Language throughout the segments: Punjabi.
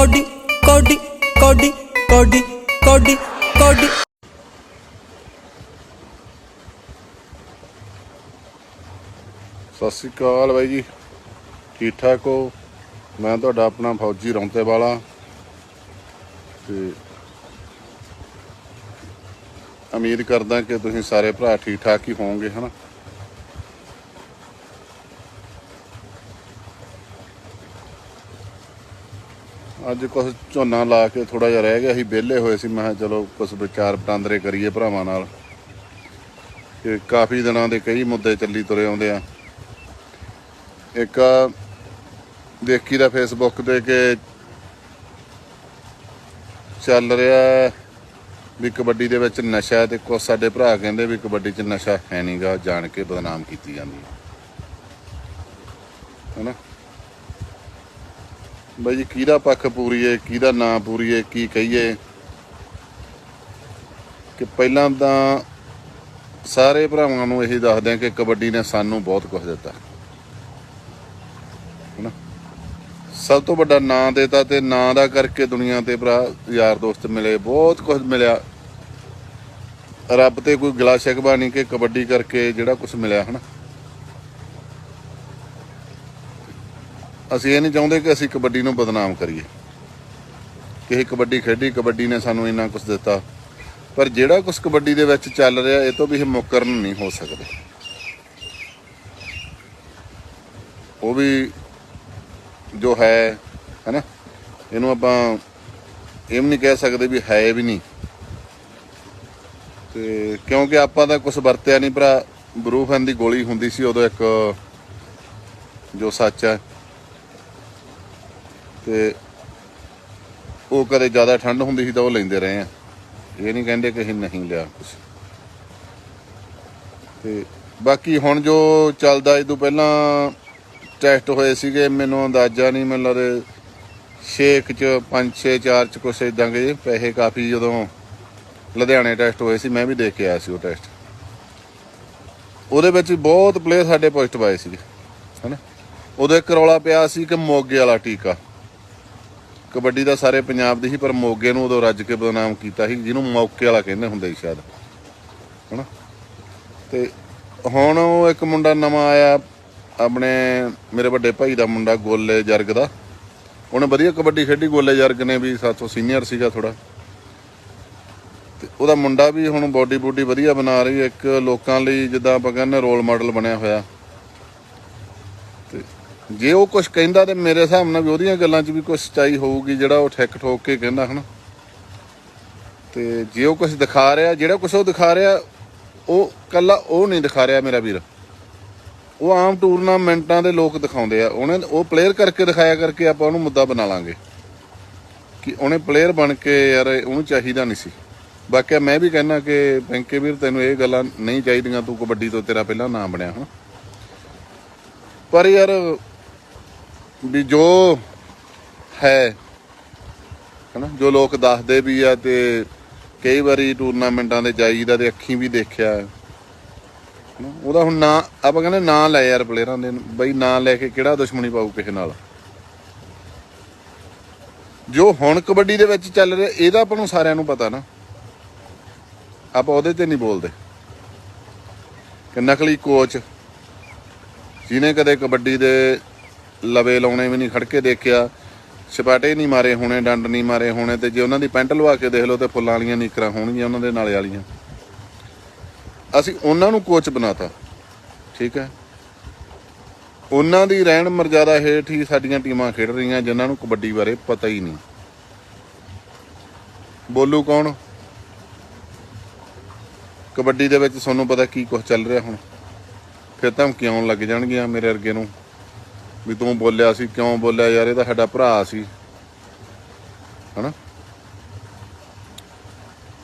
ਕੋਡੀ ਕੋਡੀ ਕੋਡੀ ਕੋਡੀ ਕੋਡੀ ਕੋਡੀ। ਸਤਿ ਸ੍ਰੀ ਅਕਾਲ ਬਾਈ ਜੀ। ਠੀਕ ਠਾਕ ਹੋ? ਮੈਂ ਤੁਹਾਡਾ ਆਪਣਾ ਫੌਜੀ ਰੌਂਤੇ ਵਾਲਾ। ਤੇ ਉਮੀਦ ਕਰਦਾ ਕਿ ਤੁਸੀਂ ਸਾਰੇ ਭਰਾ ਠੀਕ ਠਾਕ ਹੀ ਹੋਵੋਗੇ, ਹਨਾ? ਅੱਜ ਕੁਝ ਝੋਨਾ ਲਾ ਕੇ ਥੋੜਾ ਜਿਹਾ ਰਹਿ ਗਿਆ ਸੀ, ਵਿਹਲੇ ਹੋਏ ਸੀ। ਮੈਂ ਕਿਹਾ ਚਲੋ ਕੁਝ ਵਿਚਾਰ ਵਟਾਂਦਰੇ ਕਰੀਏ ਭਰਾਵਾਂ ਨਾਲ। ਕਿ ਕਾਫੀ ਦਿਨਾਂ ਦੇ ਕਈ ਮੁੱਦੇ ਚੱਲੀ ਤੁਰੇ ਆਉਂਦੇ ਆ। ਇੱਕ ਦੇਖੀ ਦਾ ਫੇਸਬੁੱਕ ਤੇ ਕਿ ਚੱਲ ਰਿਹਾ ਵੀ ਕਬੱਡੀ ਦੇ ਵਿੱਚ ਨਸ਼ਾ ਤੇ ਕੁਝ ਸਾਡੇ ਭਰਾ ਕਹਿੰਦੇ ਵੀ ਕਬੱਡੀ 'ਚ ਨਸ਼ਾ ਹੈ ਨਹੀਂਗਾ ਜਾਣ ਕੇ ਬਦਨਾਮ ਕੀਤੀ ਜਾਂਦੀ ਹੈ। ਹੈਨਾ? ਬਾਈ ਜੀ, ਕਿਹਦਾ ਪੱਖ ਪੂਰੀਏ, ਕਿਹਦਾ ਨਾਂ ਪੂਰੀਏ, ਕੀ ਕਹੀਏ? ਕਿ ਪਹਿਲਾਂ ਤਾਂ ਸਾਰੇ ਭਰਾਵਾਂ ਨੂੰ ਇਹੀ ਦੱਸਦੇ ਆ ਕਿ ਕਬੱਡੀ ਨੇ ਸਾਨੂੰ ਬਹੁਤ ਕੁਝ ਦਿੱਤਾ। ਹਨਾ? ਸਭ ਤੋਂ ਵੱਡਾ ਨਾਂ ਦੇਤਾ ਤੇ ਨਾਂ ਦਾ ਕਰਕੇ ਦੁਨੀਆ ਤੇ ਭਰਾ, ਯਾਰ ਦੋਸਤ ਮਿਲੇ, ਬਹੁਤ ਕੁਝ ਮਿਲਿਆ। ਰੱਬ ਤੇ ਕੋਈ ਗਿਲਾ ਸ਼ਿਕਵਾ ਨਹੀਂ ਕਿ ਕਬੱਡੀ ਕਰਕੇ ਜਿਹੜਾ ਕੁਝ ਮਿਲਿਆ, ਹਨਾ? ਅਸੀਂ ਇਹ ਨਹੀਂ ਚਾਹੁੰਦੇ ਕਿ ਅਸੀਂ ਕਬੱਡੀ ਨੂੰ ਬਦਨਾਮ ਕਰੀਏ। ਕਿ ਇਹ ਕਬੱਡੀ ਖੇਡੀ, ਕਬੱਡੀ ਨੇ ਸਾਨੂੰ ਇੰਨਾ ਕੁਝ ਦਿੱਤਾ। ਪਰ ਜਿਹੜਾ ਕੁਝ ਕਬੱਡੀ ਦੇ ਵਿੱਚ ਚੱਲ ਰਿਹਾ, ਇਹ ਤੋਂ ਵੀ ਇਹ ਮੁਕਰਨ ਨਹੀਂ ਹੋ ਸਕਦੇ। ਉਹ ਵੀ ਜੋ ਹੈ, ਹੈਨਾ, ਇਹਨੂੰ ਆਪਾਂ ਇਹ ਵੀ ਨਹੀਂ ਕਹਿ ਸਕਦੇ ਵੀ ਹੈ ਵੀ ਨਹੀਂ। ਤੇ ਕਿਉਂਕਿ ਆਪਾਂ ਤਾਂ ਕੁਝ ਵਰਤਿਆ ਨਹੀਂ ਭਰਾ। ਬਰੂਫਨ ਦੀ ਗੋਲੀ ਹੁੰਦੀ ਸੀ ਉਦੋਂ ਇੱਕ, ਜੋ ਸੱਚ ਹੈ। ਤੇ ਉਹ ਕਦੇ ਜ਼ਿਆਦਾ ਠੰਡ ਹੁੰਦੀ ਸੀ ਤਾਂ ਉਹ ਲੈਂਦੇ ਰਹੇ ਆ। ਇਹ ਨਹੀਂ ਕਹਿੰਦੇ ਕਿ ਅਸੀਂ ਨਹੀਂ ਲਿਆ ਕੁਝ ਤੇ ਬਾਕੀ ਹੁਣ ਜੋ ਚੱਲਦਾ, ਇਹ ਤੋਂ ਪਹਿਲਾਂ ਟੈਸਟ ਹੋਏ ਸੀਗੇ, ਮੈਨੂੰ ਅੰਦਾਜ਼ਾ ਨਹੀਂ, ਮੈਨੂੰ ਲੱਗਦਾ 6 ਚ 5 6 4 ਚ ਕੁਛ ਇਦਾਂ ਕੇ ਪੈਸੇ ਕਾਫੀ ਜਦੋਂ ਲੁਧਿਆਣੇ ਟੈਸਟ ਹੋਏ ਸੀ, ਮੈਂ ਵੀ ਦੇਖ ਕੇ ਆਇਆ ਸੀ ਉਹ ਟੈਸਟ ਉਹਦੇ ਵਿੱਚ ਬਹੁਤ ਪਲੇਅਰ ਸਾਡੇ ਪੋਜ਼ਿਟਿਵ ਆਏ ਸੀਗੇ, ਹਨਾ? ਉਦੋਂ ਇੱਕ ਰੌਲਾ ਪਿਆ ਸੀ ਕਿ ਮੋਗੇ ਵਾਲਾ ਟੀਕਾ। ਕਬੱਡੀ ਦਾ ਸਾਰੇ ਪੰਜਾਬ ਦੀ ਸੀ, ਪਰ ਮੋਗੇ ਨੂੰ ਉਦੋਂ ਰੱਜ ਕੇ ਬਦਨਾਮ ਕੀਤਾ ਸੀ, ਜਿਹਨੂੰ ਮੌਕੇ ਵਾਲਾ ਕਹਿੰਦੇ ਹੁੰਦੇ ਸੀ ਸ਼ਾਇਦ। ਹਨਾ? ਤੇ ਹੁਣ ਉਹ ਇੱਕ ਮੁੰਡਾ ਨਵਾਂ ਆਇਆ, ਆਪਣੇ ਮੇਰੇ ਵੱਡੇ ਭਾਈ ਦਾ ਮੁੰਡਾ, ਗੋਲੇ ਜਰਗ ਦਾ। ਉਹਨੇ ਵਧੀਆ ਕਬੱਡੀ ਖੇਡੀ, ਗੋਲੇ ਜਰਗ ਨੇ ਵੀ ਸਾਥੋਂ ਸੀਨੀਅਰ ਸੀਗਾ ਥੋੜਾ ਤੇ ਉਹਦਾ ਮੁੰਡਾ ਵੀ ਹੁਣ ਬੋਡੀ ਬੋਡੀ ਵਧੀਆ ਬਣਾ ਰਹੀ ਇੱਕ ਲੋਕਾਂ ਲਈ ਜਿੱਦਾਂ ਆਪਾਂ ਕਹਿੰਦੇ ਰੋਲ ਮਾਡਲ ਬਣਿਆ ਹੋਇਆ। ਜੇ ਉਹ ਕੁਝ ਕਹਿੰਦਾ ਤੇ ਮੇਰੇ ਹਿਸਾਬ ਨਾਲ ਵੀ ਉਹਦੀਆਂ ਗੱਲਾਂ 'ਚ ਵੀ ਕੁਝ ਸਚਾਈ ਹੋਊਗੀ, ਜਿਹੜਾ ਉਹ ਠੱਕ ਠੋਕ ਕੇ ਕਹਿੰਦਾ ਹਨਾ। ਤੇ ਜੇ ਉਹ ਕੁਝ ਦਿਖਾ ਰਿਹਾ, ਜਿਹੜਾ ਕੁਝ ਉਹ ਦਿਖਾ ਰਿਹਾ, ਉਹ ਕੱਲਾ ਉਹ ਨਹੀਂ ਦਿਖਾ ਰਿਹਾ ਮੇਰਾ ਵੀਰ। ਉਹ ਆਮ ਟੂਰਨਾਮੈਂਟਾਂ ਦੇ ਲੋਕ ਦਿਖਾਉਂਦੇ ਆ। ਉਹਨੇ ਉਹ ਪਲੇਅਰ ਕਰਕੇ ਦਿਖਾਇਆ ਕਰਕੇ ਆਪਾਂ ਉਹਨੂੰ ਮੁੱਦਾ ਬਣਾ ਲਾਂਗੇ। ਕਿ ਉਹਨੇ ਪਲੇਅਰ ਬਣ ਕੇ ਯਾਰ ਉਹਨੂੰ ਚਾਹੀਦਾ ਨਹੀਂ ਸੀ। ਬਾਕੀ ਮੈਂ ਵੀ ਕਹਿੰਦਾ ਕਿ ਬੈਂਕੇ ਵੀਰ, ਤੈਨੂੰ ਇਹ ਗੱਲਾਂ ਨਹੀਂ ਚਾਹੀਦੀਆਂ, ਤੂੰ ਕਬੱਡੀ ਤੋਂ ਤੇਰਾ ਪਹਿਲਾਂ ਨਾਮ ਬਣਿਆ ਹਾਂ ਪਰ ਯਾਰ ਵੀ ਜੋ ਹੈ ਹਨਾ ਜੋ ਲੋਕ ਦੱਸਦੇ ਵੀ ਆ ਤੇ ਕਈ ਵਾਰੀ ਟੂਰਨਾਮੈਂਟਾਂ ਦੇ ਜਾਈਦਾ ਤੇ ਅੱਖੀਂ ਵੀ ਦੇਖਿਆ। ਹਨਾ, ਉਹਦਾ ਹੁਣ ਨਾ ਆਪਾਂ ਕਹਿੰਦੇ ਨਾਂ ਲੈ ਯਾਰ ਪਲੇਅਰਾਂ ਦੇ ਬਈ ਨਾਂ ਲੈ ਕੇ ਕਿਹੜਾ ਦੁਸ਼ਮਣੀ ਪਾਊ ਕਿਸੇ ਨਾਲ। ਜੋ ਹੁਣ ਕਬੱਡੀ ਦੇ ਵਿੱਚ ਚੱਲ ਰਿਹਾ ਇਹਦਾ ਆਪਾਂ ਨੂੰ ਸਾਰਿਆਂ ਨੂੰ ਪਤਾ ਨਾ। ਆਪਾਂ ਉਹਦੇ ਤੇ ਨਹੀਂ ਬੋਲਦੇ। ਕਿ ਨਕਲੀ ਕੋਚ ਜਿਹਨੇ ਕਦੇ ਕਬੱਡੀ ਦੇ ਲਵੇ ਲਾਉਣੇ ਵੀ ਨਹੀਂ ਖੜਕੇ ਦੇਖਿਆ। ਛਪਾਟੇ ਨਹੀਂ ਮਾਰੇ ਹੋਣੇ, ਡੰਡ ਨਹੀਂ ਮਾਰੇ ਹੋਣੇ ਤੇ ਜੇ ਉਹਨਾਂ ਦੀ ਪੈਂਟ ਲਵਾ ਕੇ ਦੇਖ ਲਓ ਤੇ ਫੁੱਲਾਂ ਵਾਲੀਆਂ ਨੀਕਰਾਂ ਹੋਣਗੀਆਂ, ਉਹਨਾਂ ਦੇ ਨਾਲੇ ਵਾਲੀਆਂ। ਅਸੀਂ ਉਹਨਾਂ ਨੂੰ ਕੋਚ ਬਣਾਤਾ, ਠੀਕ ਹੈ? ਉਹਨਾਂ ਦੀ ਰਹਿਣ ਮਰਜ਼ਾਦਾ ਹੇਠ ਹੀ ਸਾਡੀਆਂ ਟੀਮਾਂ ਖੇਡ ਰਹੀਆਂ, ਜਿਨ੍ਹਾਂ ਨੂੰ ਕਬੱਡੀ ਬਾਰੇ ਪਤਾ ਹੀ ਨਹੀਂ। ਬੋਲੂ ਕੌਣ? ਕਬੱਡੀ ਦੇ ਵਿੱਚ ਤੁਹਾਨੂੰ ਪਤਾ ਕੀ ਕੁਝ ਚੱਲ ਰਿਹਾ ਹੁਣ? ਫਿਰ ਧਮਕੀਆਂ ਆਉਣ ਲੱਗ ਜਾਣਗੀਆਂ ਮੇਰੇ ਅਰਗੇ ਨੂੰ। ਵੀ ਤੂੰ ਬੋਲਿਆ ਸੀ, ਕਿਉਂ ਬੋਲਿਆ ਯਾਰ, ਇਹ ਤਾਂ ਸਾਡਾ ਭਰਾ ਸੀ। ਹਨਾ?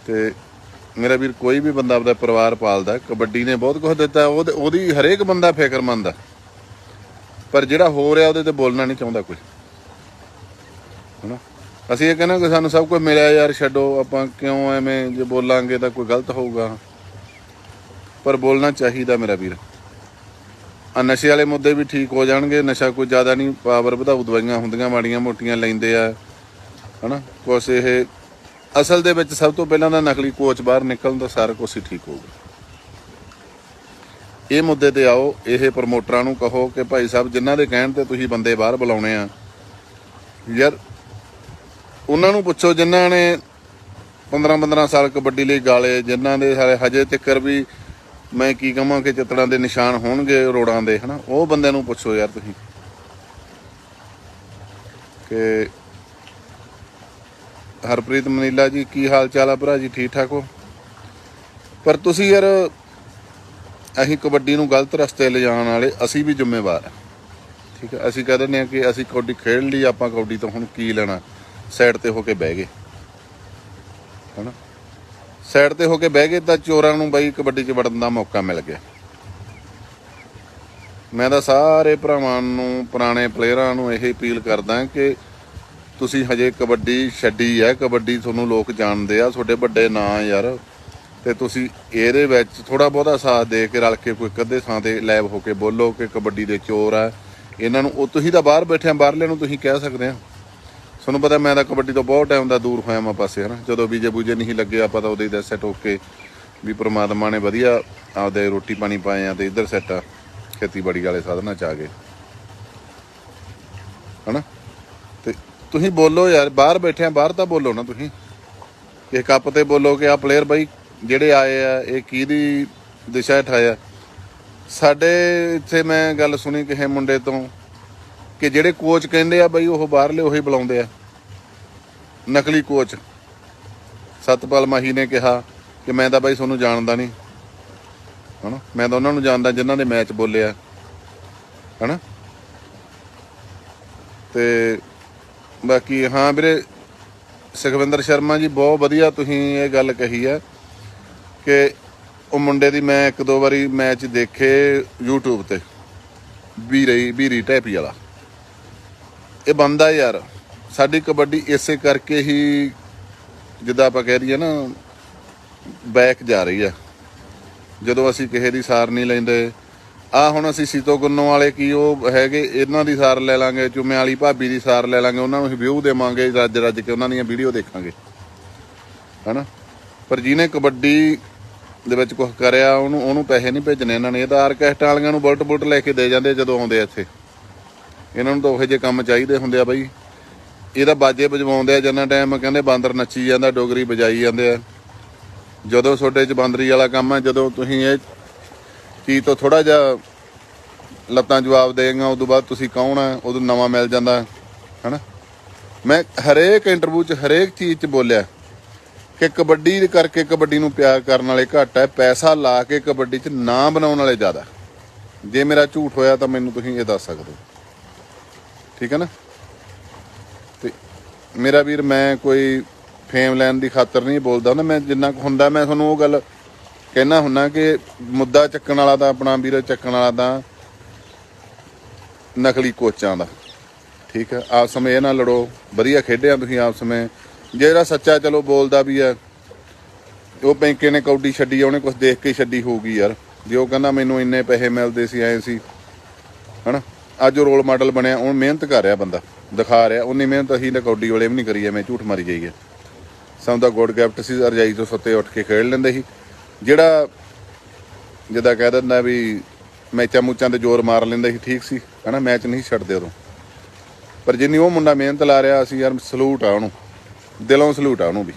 ਤੇ ਮੇਰਾ ਵੀਰ ਕੋਈ ਵੀ ਬੰਦਾ ਆਪਦਾ ਪਰਿਵਾਰ ਪਾਲਦਾ, ਕਬੱਡੀ ਨੇ ਬਹੁਤ ਕੁਝ ਦਿੱਤਾ ਉਹਦੀ ਹਰੇਕ ਬੰਦਾ ਫਿਕਰਮੰਦ ਆ। ਪਰ ਜਿਹੜਾ ਹੋ ਰਿਹਾ, ਉਹਦੇ ਤੇ ਬੋਲਣਾ ਨਹੀਂ ਚਾਹੁੰਦਾ ਕੋਈ। ਹਨਾ? ਅਸੀਂ ਇਹ ਕਹਿੰਦੇ ਕਿ ਸਾਨੂੰ ਸਭ ਕੁਝ ਮਿਲਿਆ ਯਾਰ, ਛੱਡੋ, ਆਪਾਂ ਕਿਉਂ ਐਵੇਂ ਜੇ ਬੋਲਾਂਗੇ ਤਾਂ ਕੋਈ ਗਲਤ ਹੋਊਗਾ। ਪਰ ਬੋਲਣਾ ਚਾਹੀਦਾ ਮੇਰਾ ਵੀਰ। ਆ ਨਸ਼ੇ ਵਾਲੇ ਮੁੱਦੇ ਵੀ ਠੀਕ ਹੋ ਜਾਣਗੇ, ਨਸ਼ਾ ਕੋਈ ਜ਼ਿਆਦਾ ਨਹੀਂ ਪਾਵਰ ਵਧਾਊ ਦਵਾਈਆਂ ਹੁੰਦੀਆਂ, ਮਾੜੀਆਂ ਮੋਟੀਆਂ ਲੈਂਦੇ ਆ, ਹਨਾ? ਕੁਛ ਇਹ ਅਸਲ ਦੇ ਵਿੱਚ ਸਭ ਤੋਂ ਪਹਿਲਾਂ ਤਾਂ ਨਕਲੀ ਕੋਚ ਬਾਹਰ ਨਿਕਲਣ ਦਾ ਸਾਰਾ ਕੁਝ ਹੀ ਠੀਕ ਹੋਊਗਾ। ਇਹ ਮੁੱਦੇ ਤੇ ਆਓ, ਇਹ ਪ੍ਰਮੋਟਰਾਂ ਨੂੰ ਕਹੋ ਕਿ ਭਾਈ ਸਾਹਿਬ, ਜਿਨ੍ਹਾਂ ਦੇ ਕਹਿਣ ਤੇ ਤੁਸੀਂ ਬੰਦੇ ਬਾਹਰ ਬੁਲਾਉਣੇ ਆ, ਯਾਰ ਉਹਨਾਂ ਨੂੰ ਪੁੱਛੋ, ਜਿਨ੍ਹਾਂ ਨੇ 15 15 ਸਾਲ ਕਬੱਡੀ ਲਈ ਗਾਲੇ, ਜਿਨ੍ਹਾਂ ਦੇ ਸਾਰੇ ਹਜੇ ਤੱਕਰ ਵੀ ਮੈਂ ਕੀ ਕਹਾਂ ਕਿ ਚਿੱਤੜਾਂ ਦੇ ਨਿਸ਼ਾਨ ਹੋਣਗੇ ਰੋੜਾਂ ਦੇ, ਹਨਾ? ਉਹ ਬੰਦਿਆਂ ਨੂੰ ਪੁੱਛੋ ਯਾਰ ਤੁਸੀਂ। ਕਿ ਹਰਪ੍ਰੀਤ ਮਨੀਲਾ ਜੀ, ਕੀ ਹਾਲ ਚਾਲ ਆ ਭਰਾ ਜੀ? ਠੀਕ ਠਾਕ ਹੋ? ਪਰ ਤੁਸੀਂ ਯਾਰ, ਅਸੀਂ ਕਬੱਡੀ ਨੂੰ ਗਲਤ ਰਸਤੇ ਲਿਜਾਣ ਵਾਲੇ, ਅਸੀਂ ਵੀ ਜ਼ਿੰਮੇਵਾਰ ਹਾਂ ਠੀਕ ਹੈ ਅਸੀਂ ਕਹਿ ਦਿੰਦੇ ਹਾਂ ਕਿ ਅਸੀਂ ਕਬੱਡੀ ਖੇਡ ਲਈ, ਆਪਾਂ ਕਬੱਡੀ ਤੋਂ ਹੁਣ ਕੀ ਲੈਣਾ? ਸਾਈਡ ਤੇ ਹੋ ਕੇ ਬਹਿ ਗਏ। ਹਨਾ? ਸਾਈਡ ਤੇ ਹੋ ਕੇ ਬਹਿ ਗਏ ਤਾਂ ਚੋਰਾਂ ਨੂੰ ਬਈ ਕਬੱਡੀ 'ਚ ਵੜਨ ਦਾ ਮੌਕਾ ਮਿਲ ਗਿਆ। ਮੈਂ ਤਾਂ ਸਾਰੇ ਭਰਾਵਾਂ ਨੂੰ, ਪੁਰਾਣੇ ਪਲੇਅਰਾਂ ਨੂੰ ਇਹ ਅਪੀਲ ਕਰਦਾ ਕਿ ਤੁਸੀਂ ਹਜੇ ਕਬੱਡੀ ਛੱਡੀ ਹੈ, ਕਬੱਡੀ ਤੁਹਾਨੂੰ ਲੋਕ ਜਾਣਦੇ ਆ, ਤੁਹਾਡੇ ਵੱਡੇ ਨਾਂ ਯਾਰ। ਤੇ ਤੁਸੀਂ ਇਹਦੇ ਵਿੱਚ ਥੋੜਾ ਬਹੁਤਾ ਸਾਥ ਦੇ ਕੇ ਰਲ ਕੇ ਕੋਈ ਕਦੇ ਥਾਂ ਤੇ ਲੈਬ ਹੋ ਕੇ ਬੋਲੋ ਕਿ ਕਬੱਡੀ ਦੇ ਚੋਰ ਆ। ਇਹਨਾਂ ਨੂੰ, ਉਹ ਤੁਸੀਂ ਤਾਂ ਬਾਹਰ ਬੈਠੇ ਆ, ਬਾਹਰਲੇ ਨੂੰ ਤੁਸੀਂ ਕਹਿ ਸਕਦੇ ਆ। ਤੁਹਾਨੂੰ ਪਤਾ ਮੈਂ ਤਾਂ ਕਬੱਡੀ ਤੋਂ ਬਹੁਤ ਟਾਈਮ ਦਾ ਦੂਰ ਹੋਇਆ ਮੈਂ ਪਾਸੇ, ਹਨਾ? ਜਦੋਂ ਬੀਜੇ ਬੂਜੇ ਨਹੀਂ ਲੱਗੇ, ਆਪਾਂ ਤਾਂ ਉਹਦੇ ਹੀ ਸੈੱਟ ਹੋ ਕੇ ਵੀ ਪ੍ਰਮਾਤਮਾ ਨੇ ਵਧੀਆ ਆਪਦੇ ਰੋਟੀ ਪਾਣੀ ਪਾਏ ਆ ਤੇ ਇੱਧਰ ਸੈੱਟ ਆ, ਖੇਤੀਬਾੜੀ ਵਾਲੇ ਸਾਧਨਾਂ ਚ ਆ ਗਏ। ਹਨਾ? ਤੇ ਤੁਸੀਂ ਬੋਲੋ ਯਾਰ, ਬਾਹਰ ਬੈਠੇ ਆ, ਬਾਹਰ ਤਾਂ ਬੋਲੋ ਨਾ ਤੁਸੀਂ। ਕਿ ਕੱਪ ਤੇ ਬੋਲੋ ਕਿ ਆ ਪਲੇਅਰ ਬਾਈ, ਜਿਹੜੇ ਆਏ ਆ, ਇਹ ਕਿਹਦੀ ਦਿਸ਼ਾ ਹੇਠ ਸਾਡੇ ਇੱਥੇ ਮੈਂ ਗੱਲ ਸੁਣੀ ਕਿਸੇ ਮੁੰਡੇ ਤੋਂ ਕਿ ਜਿਹੜੇ ਕੋਚ ਕਹਿੰਦੇ ਆ ਬਈ ਉਹ ਬਾਹਰਲੇ ਉਹੀ ਬੁਲਾਉਂਦੇ ਆ। ਨਕਲੀ ਕੋਚ। ਸਤਪਾਲ ਮਾਹੀ ਨੇ ਕਿਹਾ ਕਿ ਮੈਂ ਤਾਂ ਬਾਈ ਤੁਹਾਨੂੰ ਜਾਣਦਾ ਨਹੀਂ। ਹਨਾ? ਮੈਂ ਤਾਂ ਉਹਨਾਂ ਨੂੰ ਜਾਣਦਾ ਜਿਨ੍ਹਾਂ ਦੇ ਮੈਚ ਬੋਲਿਆ। ਹਨਾ? ਤੇ ਬਾਕੀ ਹਾਂ ਵੀਰੇ, ਸੁਖਵਿੰਦਰ ਸ਼ਰਮਾ ਜੀ, ਬਹੁਤ ਵਧੀਆ ਤੁਸੀਂ ਇਹ ਗੱਲ ਕਹੀ ਹੈ ਕਿ ਉਹ ਮੁੰਡੇ ਦੀ ਮੈਂ ਇੱਕ ਦੋ ਵਾਰੀ ਮੈਚ ਦੇਖੇ YouTube ਤੇ। ਵੀਰੇ ਵੀਰੀ ਟੈਪੀ ਵਾਲਾ। ਇਹ ਬੰਦਾ ਯਾਰ, ਸਾਡੀ ਕਬੱਡੀ ਇਸੇ ਕਰਕੇ ਹੀ ਜਿੱਦਾਂ ਆਪਾਂ ਕਹਿ ਰਹੀਏ ਨਾ, ਬੈਕ ਜਾ ਰਹੀ ਆ। ਜਦੋਂ ਅਸੀਂ ਕਿਸੇ ਦੀ ਸਾਰ ਨਹੀਂ ਲੈਂਦੇ, ਆ ਹੁਣ ਅਸੀਂ ਸੀਤੋ ਗੁੰਨੋ ਵਾਲੇ ਕੀ ਉਹ ਹੈਗੇ, ਇਹਨਾਂ ਦੀ ਸਾਰ ਲੈ ਲਾਂਗੇ ਚੁੰਮੇ ਵਾਲੀ ਭਾਬੀ ਦੀ ਸਾਰ ਲੈ ਲਾਂਗੇ, ਉਹਨਾਂ ਨੂੰ ਵਿਊ ਦੇਵਾਂਗੇ, ਰੱਜ ਰੱਜ ਕੇ ਉਹਨਾਂ ਦੀਆਂ ਵੀਡੀਓ ਦੇਖਾਂਗੇ। ਹਨਾ? ਪਰ ਜਿਹਨੇ ਕਬੱਡੀ ਦੇ ਵਿੱਚ ਕੁਝ ਕਰਿਆ, ਉਹਨੂੰ ਉਹਨੂੰ ਪੈਸੇ ਨਹੀਂ ਭੇਜਣੇ ਇਹਨਾਂ ਨੇ। ਇਹ ਤਾਂ ਆਰਕੈਸਟਰਾ ਵਾਲਿਆਂ ਨੂੰ ਬੁਲਟ ਬੁਲਟ ਲੈ ਕੇ ਦੇ ਜਾਂਦੇ ਜਦੋਂ ਆਉਂਦੇ ਇੱਥੇ। ਇਹਨਾਂ ਨੂੰ ਤਾਂ ਉਹੋ ਜਿਹੇ ਕੰਮ ਚਾਹੀਦੇ ਹੁੰਦੇ ਆ ਬਾਈ। ਇਹਦਾ ਬਾਜੇ ਵਜਵਾਉਂਦੇ ਆ, ਜਿੰਨਾ ਟਾਈਮ ਕਹਿੰਦੇ ਬਾਂਦਰ ਨੱਚੀ ਜਾਂਦਾ, ਡੋਗਰੀ ਵਜਾਈ ਜਾਂਦੇ ਆ। ਜਦੋਂ ਤੁਹਾਡੇ ਚ ਬਾਂਦਰੀ ਵਾਲਾ ਕੰਮ ਹੈ ਜਦੋਂ ਤੁਸੀਂ ਇਹ ਚੀਜ਼ ਤੋਂ ਥੋੜਾ ਜਿਹਾ ਲੱਤਾਂ ਜਵਾਬ ਦੇਗਾ, ਉਦੋਂ ਬਾਅਦ ਤੁਸੀਂ ਕੌਣ ਆ? ਉਦੋਂ ਨਵਾਂ ਮਿਲ ਜਾਂਦਾ, ਹਨਾ? ਮੈਂ ਹਰੇਕ ਇੰਟਰਵਿਊ 'ਚ, ਹਰੇਕ ਚੀਜ਼ 'ਚ ਬੋਲਿਆ ਕਿ ਕਬੱਡੀ ਕਰਕੇ ਕਬੱਡੀ ਨੂੰ ਪਿਆਰ ਕਰਨ ਵਾਲੇ ਘੱਟ ਹੈ ਪੈਸਾ ਲਾ ਕੇ ਕਬੱਡੀ 'ਚ ਨਾਂ ਬਣਾਉਣ ਵਾਲੇ ਜ਼ਿਆਦਾ। ਜੇ ਮੇਰਾ ਝੂਠ ਹੋਇਆ ਤਾਂ ਮੈਨੂੰ ਤੁਸੀਂ ਇਹ ਦੱਸ ਸਕਦੇ ਹੋ। ਠੀਕ ਹੈ ਨਾ? ਤੇ ਮੇਰਾ ਵੀਰ, ਮੈਂ ਕੋਈ ਫੇਮ ਲੈਣ ਦੀ ਖਾਤਰ ਨਹੀਂ ਬੋਲਦਾ ਹੁੰਦਾ। ਮੈਂ ਜਿੰਨਾ ਕੁ ਹੁੰਦਾ, ਮੈਂ ਤੁਹਾਨੂੰ ਉਹ ਗੱਲ ਕਹਿਣਾ ਹੁੰਨਾ ਕਿ ਮੁੱਦਾ ਚੱਕਣ ਵਾਲਾ ਤਾਂ ਆਪਣਾ ਵੀਰ, ਚੱਕਣ ਵਾਲਾ ਤਾਂ ਨਕਲੀ ਕੋਚਾਂ ਦਾ। ਠੀਕ ਹੈ ਆਪ ਸਮੇਂ ਇਹ ਨਾ ਲੜੋ। ਵਧੀਆ ਖੇਡਿਆ ਤੁਸੀਂ ਆਪ ਸਮੇਂ। ਜਿਹੜਾ ਸੱਚਾ ਚਲੋ ਬੋਲਦਾ ਵੀ ਆ ਉਹ ਪੈਂਕੇ ਨੇ ਕੌਡੀ ਛੱਡੀ ਉਹਨੇ ਕੁਝ ਦੇਖ ਕੇ ਹੀ ਛੱਡੀ ਹੋਊਗੀ ਯਾਰ। ਜੇ ਉਹ ਕਹਿੰਦਾ ਮੈਨੂੰ ਇੰਨੇ ਪੈਸੇ ਮਿਲਦੇ ਸੀ, ਐ ਸੀ। ਹਨਾ? ਅੱਜ ਉਹ ਰੋਲ ਮਾਡਲ ਬਣਿਆ ਉਹ ਮਿਹਨਤ ਕਰ ਰਿਹਾ ਬੰਦਾ, ਦਿਖਾ ਰਿਹਾ, ਉਨੀ ਮਿਹਨਤ ਅਸੀਂ ਤਾਂ ਕੌਡੀ ਵਾਲੇ ਵੀ ਨਹੀਂ ਕਰੀ, ਐਵੇਂ ਝੂਠ ਮਾਰੀ ਜਾਈਏ। ਸਾਨੂੰ ਤਾਂ ਗੁੱਡ ਗਿਫਟ ਸੀ, ਰਜਾਈ ਤੋਂ ਸੁੱਤੇ ਉੱਠ ਕੇ ਖੇਡ ਲੈਂਦੇ ਸੀ। ਜਿਹੜਾ ਜਿੱਦਾਂ ਕਹਿ ਦਿੰਦਾ ਵੀ ਮੈਚਾਂ ਮੂਚਾਂ ਤੇ ਜ਼ੋਰ ਮਾਰ ਲੈਂਦਾ ਸੀ, ਠੀਕ ਸੀ, ਹਨਾ, ਮੈਚ ਨਹੀਂ ਛੱਡਦੇ ਉਦੋਂ। ਪਰ ਜਿੰਨੀ ਉਹ ਮੁੰਡਾ ਮਿਹਨਤ ਲਾ ਰਿਹਾ, ਅਸੀਂ ਯਾਰ ਸਲੂਟ ਆ ਉਹਨੂੰ, ਦਿਲੋਂ ਸਲੂਟ ਆ ਉਹਨੂੰ ਵੀ।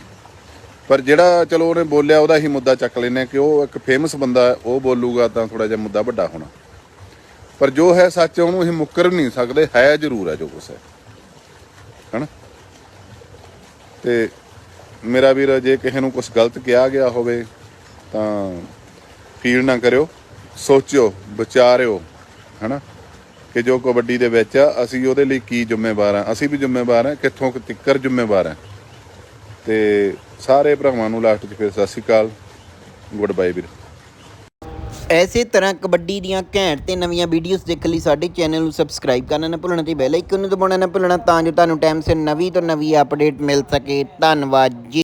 ਪਰ ਜਿਹੜਾ, ਚਲੋ ਉਹਨੇ ਬੋਲਿਆ, ਉਹਦਾ ਹੀ ਮੁੱਦਾ ਚੱਕ ਲੈਨੇ ਕਿ ਉਹ ਇੱਕ ਫੇਮਸ ਬੰਦਾ ਉਹ ਬੋਲੂਗਾ ਤਾਂ ਥੋੜਾ ਜਿਹਾ ਮੁੱਦਾ ਵੱਡਾ ਹੋਣਾ। ਪਰ ਜੋ ਹੈ ਸੱਚ, ਉਹਨੂੰ ਅਸੀਂ ਮੁੱਕਰ ਨਹੀਂ ਸਕਦੇ, ਹੈ ਜ਼ਰੂਰ ਹੈ ਜੋ ਕੁਛ ਹੈ। ਹਨਾ? ਤੇ ਮੇਰਾ ਵੀਰ, ਜੇ ਕਿਸੇ ਨੂੰ ਕੁਝ ਗਲਤ ਕਿਹਾ ਗਿਆ ਹੋਵੇ, ਤਾਂ ਫੀਲ ਨਾ ਕਰਿਓ, ਸੋਚਿਓ, ਵਿਚਾਰਿਓ, ਹਨਾ? ਕਿ ਜੋ ਕਬੱਡੀ ਦੇ ਵਿੱਚ ਆ, ਅਸੀਂ ਉਹਦੇ ਲਈ ਕੀ ਜ਼ਿੰਮੇਵਾਰ ਆ? ਅਸੀਂ ਵੀ ਜ਼ਿੰਮੇਵਾਰ ਆ, ਕਿੱਥੋਂ ਕੁ ਤੱਕਰ ਜ਼ਿੰਮੇਵਾਰ ਆ? ਤੇ ਸਾਰੇ ਭਰਾਵਾਂ ਨੂੰ ਲਾਸਟ 'ਚ ਫਿਰ ਸਤਿ ਸ਼੍ਰੀ ਅਕਾਲ। ਗੁੱਡ ਬਾਏ ਵੀਰ। ਐਸੇ ਤਰ੍ਹਾਂ ਕਬੱਡੀ ਦੀਆਂ ਘੈਂਟ ਤੇ ਨਵੀਆਂ ਵੀਡੀਓਜ਼ ਦੇਖਣ ਲਈ ਸਾਡੇ ਚੈਨਲ ਨੂੰ ਸਬਸਕ੍ਰਾਈਬ ਕਰਨਾ ਨਾ ਭੁੱਲਣਾ ਤੇ ਬੈਲ ਆਈਕਨ ਨੂੰ ਦਬਾਉਣਾ ਨਾ ਭੁੱਲਣਾ ਤਾਂ ਜੋ ਤੁਹਾਨੂੰ ਟਾਈਮ ਸਿਰ ਨਵੀਂ ਤੋਂ ਨਵੀਂ ਅਪਡੇਟ ਮਿਲ ਸਕੇ। ਧੰਨਵਾਦ ਜੀ।